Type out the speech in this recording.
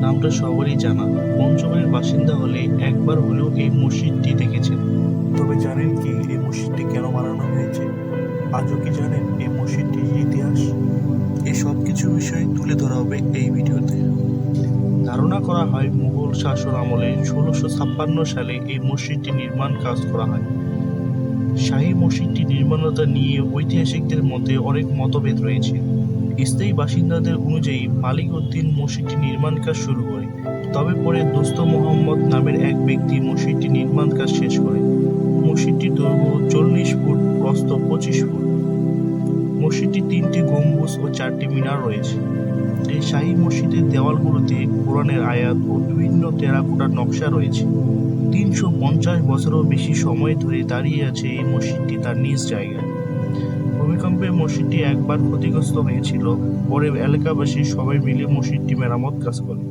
নামটা সবারই জানা। পঞ্চমের বাসিন্দা হলে একবার হলেও এই মসজিদটি দেখেছেন। তবে জানেন কি এই মসজিদটি কেন বানানো হয়েছে? আজও কি জানেন এই মসজিদটির ইতিহাস? এই সব কিছু বিষয় তুলে ধরা হবে এই ভিডিওতে। ধারণা করা হয়, মুঘল শাসন আমলে ষোলোশো ছাপ্পান্ন সালে এই মসজিদটি নির্মাণ কাজ করা হয়। শাহী মসজিদটি নির্মাণতা নিয়ে ঐতিহাসিকদের মধ্যে অনেক মতভেদ রয়েছে। স্থায়ী বাসিন্দাদের অনুযায়ী মালিক উদ্দিন মসজিদটি নির্মাণ কাজ শুরু করে। তবে পরে দোস্ত মোহাম্মদ নামের এক ব্যক্তি মসজিদটি নির্মাণ কাজ শেষ করে। মসজিদটির দৈর্ঘ্য চল্লিশ ফুট, প্রস্থ পঁচিশ ফুট। মসজিদটি তিনটি গম্বুজ ও চারটি মিনার রয়েছে। এই শাহী মসজিদের দেওয়ালগুলোতে কোরআনের আয়াত ও বিভিন্ন টেরাকোটার নকশা রয়েছে। তিনশো পঞ্চাশ বছরও বেশি সময় ধরে দাঁড়িয়ে আছে এই মসজিদটি তার নিজ জায়গায়। ভূমিকম্পে মসজিদটি একবার ক্ষতিগ্রস্ত হয়েছিল। পরে এলাকাবাসী সবাই মিলে মসজিদটি মেরামত কাজ করে।